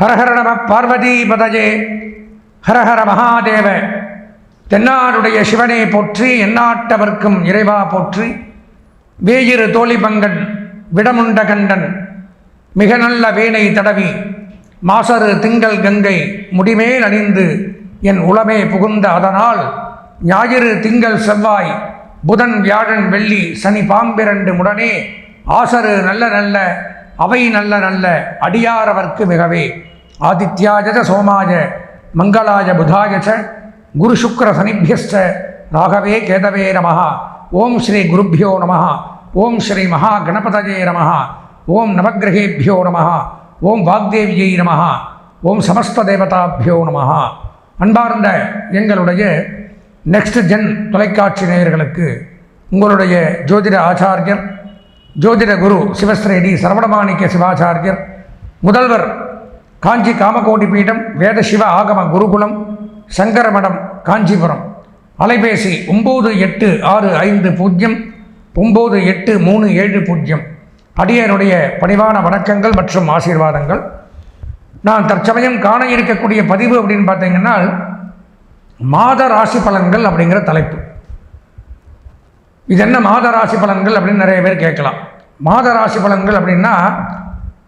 ஹரஹர நம பார்வதி பதஜே. ஹரஹர மகாதேவ. தென்னாடுடைய சிவனை போற்றி எந்நாட்டவர்க்கும் இறைவா போற்றி. வேயிரு தோழிபங்கன் விடமுண்ட கண்டன். மிக நல்ல வீணை தடவி மாசரு திங்கள் கங்கை முடிமேல் அணிந்து என் உளமே புகுந்த அதனால் ஞாயிறு திங்கள் செவ்வாய் புதன் வியாழன் வெள்ளி சனி பாம்பிரண்டு முடனே ஆசரு நல்ல நல்ல அவை நல்ல நல்ல அடியாரவர்க்கு மிகவே. ஆதித்யாஜ சோமாய மங்களாய புதாய ச குரு சுக்கர சனிபியஸ்ட ராகவே கேதவே நமः ஓம் ஸ்ரீ குருப்பியோ நமஹா. ஓம் ஸ்ரீ மகா கணபதஜே நமஹா. ஓம் நவக்கிரகேபியோ நமஹா. ஓம் வாக்தேவியை நமஹா. ஓம் சமஸ்த தேவதாபியோ நமஹா. அன்பார்ந்த எங்களுடைய நெக்ஸ்ட் ஜென் தொலைக்காட்சி நேயர்களுக்கு உங்களுடைய ஜோதிட ஆச்சாரியர் ஜோதிட குரு சிவஸ்ரேடி சரவணமாணிக்க சிவாச்சாரியர் முதல்வர் காஞ்சி காமகோடி பீடம் வேத சிவ ஆகம குருகுலம் சங்கரமடம் காஞ்சிபுரம். அலைபேசி ஒம்பது எட்டு ஆறு ஐந்து பூஜ்ஜியம் ஒம்பது எட்டு மூணு ஏழு பூஜ்ஜியம். அடியனுடைய பணிவான வணக்கங்கள் மற்றும் ஆசீர்வாதங்கள். நான் தற்சமயம் காண இருக்கக்கூடிய பதிவு அப்படின்னு பார்த்தீங்கன்னா மாத ராசி பலன்கள் அப்படிங்கிற தலைப்பு. இது என்ன மாத ராசி பலன்கள் அப்படின்னு நிறைய பேர் கேட்கலாம். மாத ராசி பலன்கள் அப்படின்னா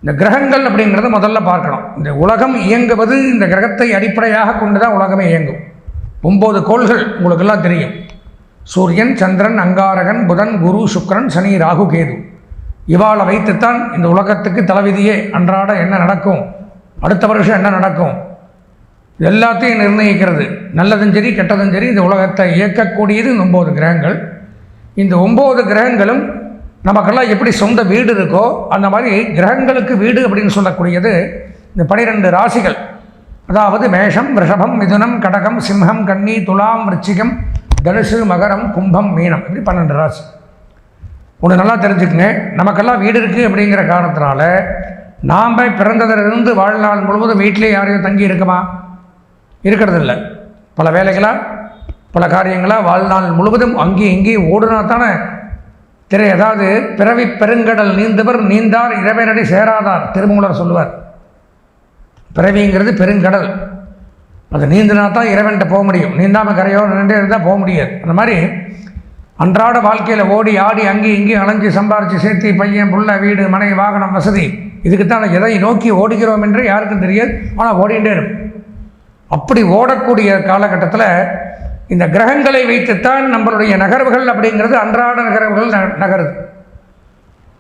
இந்த கிரகங்கள் அப்படிங்கிறத முதல்ல பார்க்கணும். இந்த உலகம் இயங்குவது இந்த கிரகத்தை அடிப்படையாக கொண்டு தான் உலகமே இயங்கும். ஒம்பது கோள்கள் உங்களுக்கெல்லாம் தெரியும். சூரியன் சந்திரன் அங்காரகன் புதன் குரு சுக்கரன் சனி ராகு கேது. இவாளை வைத்துத்தான் இந்த உலகத்துக்கு தலைவிதியே. அன்றாட என்ன நடக்கும்? அடுத்த வருஷம் என்ன நடக்கும்? எல்லாத்தையும் நிர்ணயிக்கிறது. நல்லதும் சரி கெட்டதும் சரி இந்த உலகத்தை இயக்கக்கூடியது ஒம்பது கிரகங்கள். இந்த ஒம்பது கிரகங்களும் நமக்கெல்லாம் எப்படி சொந்த வீடு இருக்கோ அந்த மாதிரி கிரகங்களுக்கு வீடு அப்படின்னு சொல்லக்கூடியது இந்த பனிரெண்டு ராசிகள். அதாவது மேஷம் ரிஷபம் மிதுனம் கடகம் சிம்ஹம் கன்னி துலாம் விருச்சிகம் தனுசு மகரம் கும்பம் மீனம் இப்படி பன்னெண்டு ராசி. ஒன்று நல்லா தெரிஞ்சுக்கங்க. நமக்கெல்லாம் வீடு இருக்குது அப்படிங்கிற காரணத்தினால நாம் பிறந்ததிலிருந்து வாழ்நாள் முழுவதும் வீட்டிலே யாரையும் தங்கி இருக்குமா? இருக்கிறதில்ல. பல வேலைகளாக பல காரியங்களாக வாழ்நாள் முழுவதும் அங்கேயும் இங்கேயும் ஓடுனா தானே திரை அதாவது பிறவி பெருங்கடல் நீந்தவர் நீந்தார் இறைவனடி சேராதார் திருமூலர் சொல்லுவார். பிறவிங்கிறது பெருங்கடல். அது நீந்தினா தான் இறைவன்கிட்ட போக முடியும். நீந்தாமல் கரையோடு நின்று இருந்தால் போக முடியாது. அந்த மாதிரி அன்றாட வாழ்க்கையில் ஓடி ஆடி அங்கேயும் இங்கேயும் அலைஞ்சு சம்பாரித்து சேர்த்து பையன் புள்ள வீடு மனை வாகனம் வசதி. இதுக்குத்தான் எதை நோக்கி ஓடுகிறோம் என்று யாருக்கும் தெரியாது. ஆனால் ஓடிண்டே இருக்கும். அப்படி ஓடக்கூடிய காலகட்டத்தில் இந்த கிரகங்களை வைத்துத்தான் நம்மளுடைய நகர்வுகள் அப்படிங்கிறது அன்றாட நகர்வுகள் ந நகருது.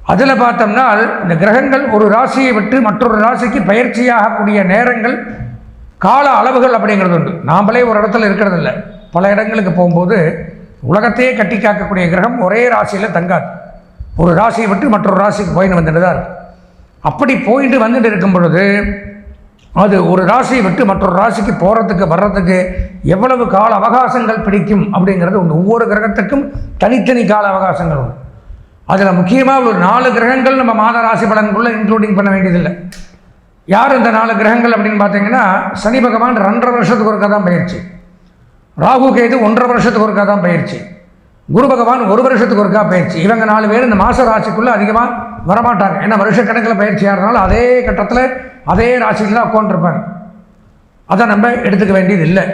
அதில் பார்த்தோம்னா இந்த கிரகங்கள் ஒரு ராசியை விட்டு மற்றொரு ராசிக்கு பயிற்சியாகக்கூடிய நேரங்கள் கால அளவுகள் அப்படிங்கிறது உண்டு. நாமளே ஒரு இடத்துல இருக்கிறதில்ல. பல இடங்களுக்கு போகும்போது உலகத்தையே கட்டி காக்கக்கூடிய கிரகம் ஒரே ராசியில் தங்காது. ஒரு ராசியை விட்டு மற்றொரு ராசிக்கு போயின்னு வந்துட்டு தான் இருக்கும் அப்படி போயிட்டு வந்துட்டு இருக்கும் பொழுது அது ஒரு ராசியை விட்டு மற்றொரு ராசிக்கு போகிறதுக்கு வர்றதுக்கு எவ்வளவு கால அவகாசங்கள் பிடிக்கும் அப்படிங்கிறது உண்டு ஒவ்வொரு கிரகத்துக்கும் தனித்தனி கால அவகாசங்கள் உண்டு. அதில் முக்கியமாக ஒரு நாலு கிரகங்கள் நம்ம மாத ராசி பலன்குள்ளே இன்க்ளூடிங் பண்ண வேண்டியதில்லை. யார் இந்த நாலு கிரகங்கள் அப்படின்னு பார்த்தீங்கன்னா சனி பகவான் ரெண்டரை வருஷத்துக்கு ஒருக்கா தான் பயிற்சி. ராகு கேது ஒன்றரை வருஷத்துக்கு ஒருக்கா தான் பயிற்சி. குரு பகவான் ஒரு வருஷத்துக்கு ஒருக்கா பயிற்சி. இவங்க நாலு பேர் இந்த மாத ராசிக்குள்ளே அதிகமாக வரமாட்டாங்க. ஏன்னா வருஷக்கணக்கில் பயிற்சி இருந்தாலும் அதே கட்டத்தில் அதே ராசியில் தான் உட்காந்துருப்பாங்க அதை நம்ம எடுத்துக்க வேண்டியது இல்லை.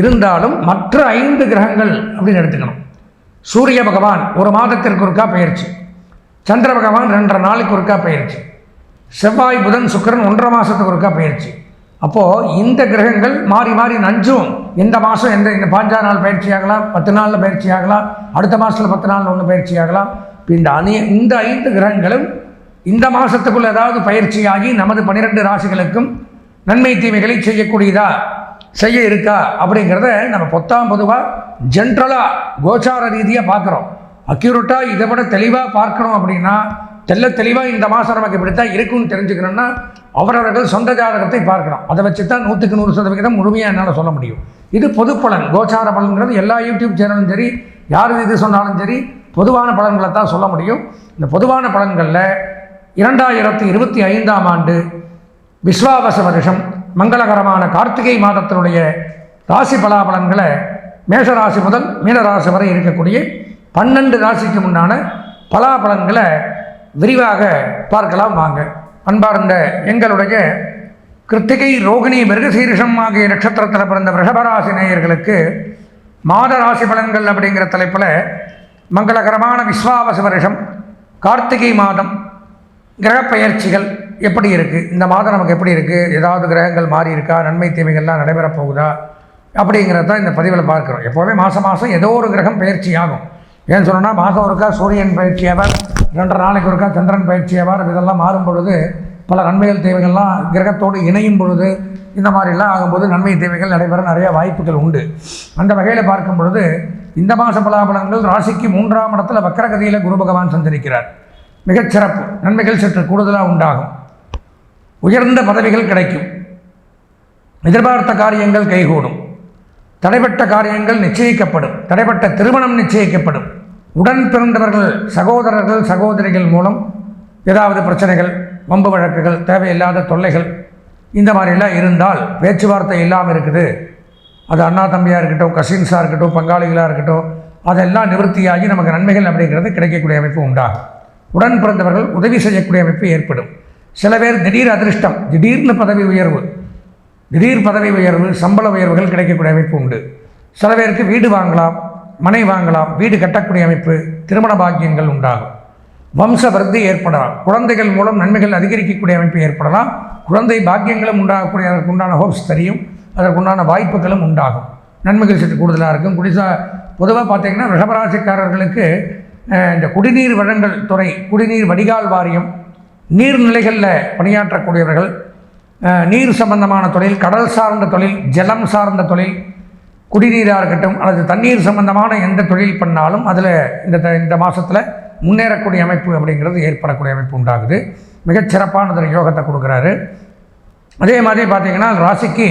இருந்தாலும் மற்ற ஐந்து கிரகங்கள் அப்படின்னு எடுத்துக்கணும். சூரிய பகவான் ஒரு மாதத்திற்கு ஒருக்கா பயிற்சி. சந்திர பகவான் ரெண்டரை நாளுக்கு ஒருக்கா பயிற்சி. செவ்வாய் புதன் சுக்கிரன் ஒன்றரை மாதத்துக்கு ஒருக்கா பயிற்சி. அப்போது இந்த கிரகங்கள் மாறி மாறி நஞ்சும். இந்த மாதம் எந்த இந்த பாஞ்சா நாள் பயிற்சி ஆகலாம் பத்து நாளில் பயிற்சி ஆகலாம் அடுத்த மாதத்தில் பத்து நாள் ஒன்று பயிற்சி ஆகலாம். இந்த அணி இந்த ஐந்து கிரகங்களும் இந்த மாதத்துக்குள்ள ஏதாவது பயிற்சியாகி நமது பன்னிரெண்டு ராசிகளுக்கும் நன்மை தீமைகளை செய்யக்கூடியதா? செய்ய இருக்கா? அப்படிங்கிறத நம்ம பொத்தாம் பொதுவாக ஜென்ரலாக கோச்சார ரீதியாக பார்க்குறோம். அக்யூரேட்டாக இதை விட தெளிவாக பார்க்கணும் அப்படின்னா தெல்ல தெளிவாக இந்த மாதம் நமக்கு இப்படித்தான் இருக்குன்னு தெரிஞ்சுக்கணும்னா அவரவர்கள் சொந்த ஜாதகத்தை பார்க்கலாம். அதை வச்சு தான் நூற்றுக்கு நூறு சதவிகிதம் முழுமையாக என்னால் சொல்ல முடியும். இது பொது பலன் கோச்சார பலன்கிறது எல்லா யூடியூப் சேனலும் சரி யார் இது சொன்னாலும் சரி பொதுவான பலன்களை தான் சொல்ல முடியும். இந்த பொதுவான பலன்களில் இரண்டாயிரத்தி இருபத்தி ஐந்தாம் ஆண்டு விஸ்வாவச வருஷம் மங்களகரமான கார்த்திகை மாதத்தினுடைய ராசி பலாபலன்களை மேஷராசி முதல் மீனராசி வரை இருக்கக்கூடிய பன்னெண்டு ராசிக்கு முன்னான பலாபலன்களை விரிவாக பார்க்கலாம் வாங்க. அன்பார்ந்த எங்களுடைய கிருத்திகை ரோகிணி மிருகசீரிஷம் ஆகிய நட்சத்திரத்தில் பிறந்த ரிஷபராசி நேயர்களுக்கு மாத ராசி பலன்கள் அப்படிங்கிற தலைப்பில் மங்களகரமான விஸ்வாவச வருஷம் கார்த்திகை மாதம் கிரகப்பெயர்ச்சிகள் எப்படி இருக்குது இந்த மாதம் நமக்கு எப்படி இருக்குது ஏதாவது கிரகங்கள் மாறி இருக்கா நன்மை தீமைகள்லாம் நடைபெறப் போகுதா அப்படிங்கிறத தான் இந்த பதிவில் பார்க்குறோம். எப்போவுமே மாதம் மாதம் ஏதோ ஒரு கிரகம் பயிற்சி ஆகும். ஏன்னு சொன்னால் மாதம் ஒருக்கா சூரியன் பயிற்சி ஆவார் ரெண்டரை நாளைக்கு ஒருக்கா சந்திரன் பயிற்சி ஆவார் இதெல்லாம் மாறும் பொழுது பல நன்மைகள் தேவைகள்லாம் கிரகத்தோடு இணையும் பொழுது இந்த மாதிரிலாம் ஆகும்போது நன்மை தேவைகள் நடைபெற நிறைய வாய்ப்புகள் உண்டு. அந்த வகையில் பார்க்கும் பொழுது இந்த மாத பலாபலங்கள் ராசிக்கு மூன்றாம் இடத்துல வக்கரகதியில் குரு பகவான் சந்திருக்கிறார் மிகச்சிறப்பு நன்மைகள் சற்று கூடுதலாக உண்டாகும். உயர்ந்த பதவிகள் கிடைக்கும். எதிர்பார்த்த காரியங்கள் கைகூடும். தடைப்பட்ட காரியங்கள் நிச்சயிக்கப்படும். தடைப்பட்ட திருமணம் நிச்சயிக்கப்படும். உடன் பிறந்தவர்கள் சகோதரர்கள் சகோதரிகள் மூலம் ஏதாவது பிரச்சனைகள் வம்பு வழக்குகள் தேவையில்லாத தொல்லைகள் இந்த மாதிரிலாம் இருந்தால் பேச்சுவார்த்தை இல்லாமல் இருக்குது. அது அண்ணா தம்பியாக இருக்கட்டும் கசின்ஸாக இருக்கட்டும் பங்காளிகளாக இருக்கட்டும் அதெல்லாம் நிவர்த்தியாகி நமக்கு நன்மைகள் அப்படிங்கிறது கிடைக்கக்கூடிய அமைப்பு உண்டாகும். உடன் பிறந்தவர்கள் உதவி செய்யக்கூடிய அமைப்பு ஏற்படும். சில பேர் திடீர் அதிர்ஷ்டம் திடீர்னு பதவி உயர்வு திடீர் பதவி உயர்வு சம்பள உயர்வுகள் கிடைக்கக்கூடிய அமைப்பு உண்டு. சில பேருக்கு வீடு வாங்கலாம் மனை வாங்கலாம் வீடு கட்டக்கூடிய அமைப்பு திருமண பாக்கியங்கள் உண்டாகும். வம்ச விருத்தி ஏற்படலாம். குழந்தைகள் மூலம் நன்மைகள் அதிகரிக்கக்கூடிய அமைப்பு ஏற்படலாம். குழந்தை பாக்கியங்களும் உண்டாகக்கூடிய அதற்கு உண்டான ஹோப்ஸ் தெரியும். அதற்குண்டான வாய்ப்புகளும் உண்டாகும். நன்மைகள் சற்று கூடுதலாக இருக்கும். குடிசா பொதுவாக பார்த்தீங்கன்னா ரிஷபராசிக்காரர்களுக்கு இந்த குடிநீர் வழங்கல் துறை குடிநீர் வடிகால் வாரியம் நீர்நிலைகளில் பணியாற்றக்கூடியவர்கள் நீர் சம்பந்தமான தொழில் கடல் சார்ந்த தொழில் ஜலம் சார்ந்த தொழில் குடிநீராக இருக்கட்டும் அல்லது தண்ணீர் சம்பந்தமான எந்த தொழில் பண்ணாலும் அதில் இந்த இந்த மாதத்தில் முன்னேறக்கூடிய அமைப்பு அப்படிங்கிறது ஏற்படக்கூடிய அமைப்பு உண்டாகுது. மிகச்சிறப்பானது யோகத்தை கொடுக்குறாரு. அதே மாதிரி பார்த்திங்கன்னா ராசிக்கு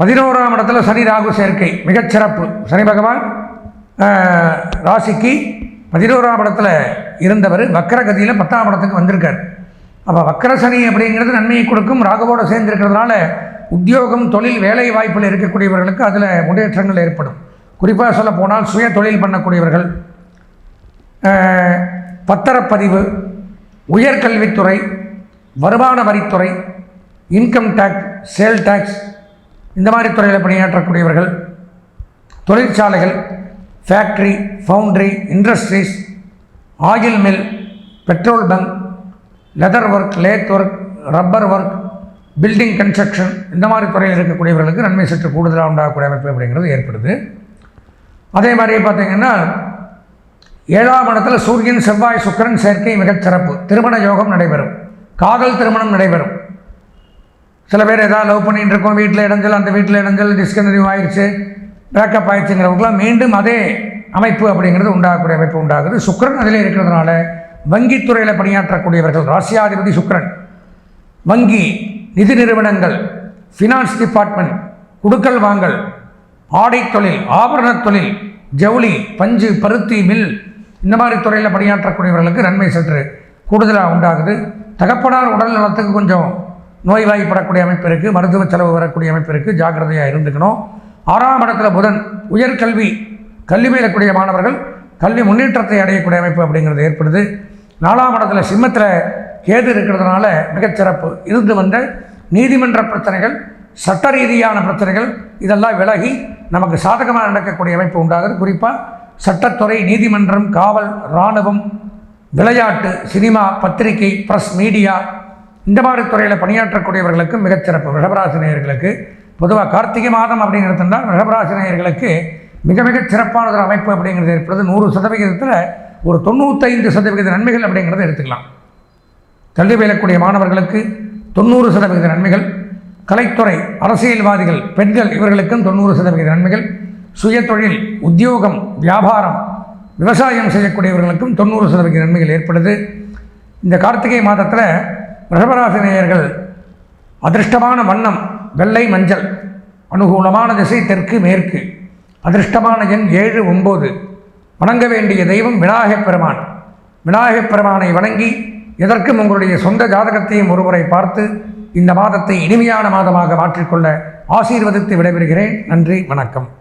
பதினோராம் இடத்துல சனி ராகு சேர்க்கை மிகச்சிறப்பு சனி பகவான் ராசிக்கு பதினோராம் இடத்துல இருந்தவர் வக்கரகதியில் பத்தாம் இடத்துக்கு வந்திருக்கார். அப்போ வக்கரசனி அப்படிங்கிறது நன்மையை கொடுக்கும் ராகவோடு சேர்ந்திருக்கிறதுனால உத்தியோகம் தொழில் வேலை வாய்ப்பில் இருக்கக்கூடியவர்களுக்கு அதில் முன்னேற்றங்கள் ஏற்படும். குறிப்பாக சொல்ல போனால் சுய தொழில் பண்ணக்கூடியவர்கள் பத்திரப்பதிவு உயர்கல்வித்துறை வருமான வரித்துறை இன்கம் டேக்ஸ் சேல் டேக்ஸ் இந்த மாதிரி துறையில் பணியாற்றக்கூடியவர்கள் தொழிற்சாலைகள் factory foundry industries oil mill petrol bunk leather work lathe work rubber work building construction இந்த மாதிரி துறையில் இருக்கக்கூடியவர்களுக்கு நன்மை சற்று கூடுதலாக உண்டாகக்கூடிய அமைப்பு அப்படிங்கிறது ஏற்படுது. அதே மாதிரி பார்த்திங்கன்னா ஏழாம் இடத்துல சூரியன் செவ்வாய் சுக்கரன் சேர்க்கை மிகச்சிறப்பு திருமண யோகம் நடைபெறும். காதல் திருமணம் நடைபெறும். சில பேர் ஏதாவது லவ் பண்ணிகிட்டு இருக்கோம் வீட்டில் இடைஞ்சல் அந்த வீட்டில் இடைஞ்சல் டிஸ்கனரிவ் ஆயிடுச்சு பேக்கப் ஆயிடுச்சுங்கிறவங்களாம் மீண்டும் அதே அமைப்பு அப்படிங்கிறது உண்டாகக்கூடிய அமைப்பு உண்டாகுது. சுக்கரன் அதிலே இருக்கிறதுனால வங்கித்துறையில் பணியாற்றக்கூடியவர்கள் ராசியாதிபதி சுக்கரன் வங்கி நிதி நிறுவனங்கள் ஃபினான்ஸ் டிபார்ட்மெண்ட் குடுக்கல் வாங்கல் ஆடை தொழில் ஆபரண தொழில் ஜவுளி பஞ்சு பருத்தி மில் இந்த மாதிரி துறையில் பணியாற்றக்கூடியவர்களுக்கு நன்மை சற்று கூடுதலாக உண்டாகுது. தகப்பனார் உடல் நலத்துக்கு கொஞ்சம் நோய்வாய்ப்படக்கூடிய அமைப்பு இருக்குது மருத்துவ செலவு வரக்கூடிய அமைப்பு இருக்குது ஜாக்கிரதையாக இருந்துக்கணும். ஆறாம் இடத்துல புதன் உயர்கல்வி கல்வி மேலக்கூடிய மாணவர்கள் கல்வி முன்னேற்றத்தை அடையக்கூடிய அமைப்பு அப்படிங்கிறது ஏற்படுது. நாலாம் இடத்துல சிம்மத்தில் கேது இருக்கிறதுனால மிகச்சிறப்பு இருந்து வந்த நீதிமன்ற பிரச்சனைகள் சட்ட ரீதியான பிரச்சனைகள் இதெல்லாம் விலகி நமக்கு சாதகமாக நடக்கக்கூடிய அமைப்பு உண்டாகுது குறிப்பாக சட்டத்துறை நீதிமன்றம் காவல் இராணுவம் விளையாட்டு சினிமா பத்திரிகை ப்ரெஸ் மீடியா இந்த மாதிரி துறையில் பணியாற்றக்கூடியவர்களுக்கு மிகச்சிறப்பு ரிஷபராசினியர்களுக்கு பொதுவாக கார்த்திகை மாதம் அப்படிங்கிறது தான் ரிஷபராசினியர்களுக்கு மிக மிக சிறப்பானதொரு அமைப்பு அப்படிங்கிறது ஏற்படுது. நூறு சதவிகிதத்தில் ஒரு தொண்ணூத்தைந்து சதவிகித நன்மைகள் அப்படிங்கிறத எடுத்துக்கலாம். கல்வி பயிலக்கூடிய மாணவர்களுக்கு தொண்ணூறு சதவிகித நன்மைகள். கலைத்துறை அரசியல்வாதிகள் பெண்கள் இவர்களுக்கும் தொண்ணூறு சதவிகித நன்மைகள். சுயதொழில் உத்தியோகம் வியாபாரம் விவசாயம் செய்யக்கூடியவர்களுக்கும் தொண்ணூறு சதவிகித நன்மைகள் ஏற்படுது. இந்த கார்த்திகை மாதத்தில் ரிஷபராசினியர்கள் அதிர்ஷ்டமான வண்ணம் வெள்ளை மஞ்சள் அனுகூலமான திசை தெற்கு மேற்கு அதிர்ஷ்டமான எண் ஏழு ஒம்பது. வணங்க வேண்டிய தெய்வம் விநாயகப் பெருமான். விநாயகப் பெருமானை வணங்கி எதற்கும் உங்களுடைய சொந்த ஜாதகத்தையும் ஒருமுறை பார்த்து இந்த மாதத்தை இனிமையான மாதமாக மாற்றிக்கொள்ள ஆசீர்வதித்து விடைபெறுகிறேன். நன்றி வணக்கம்.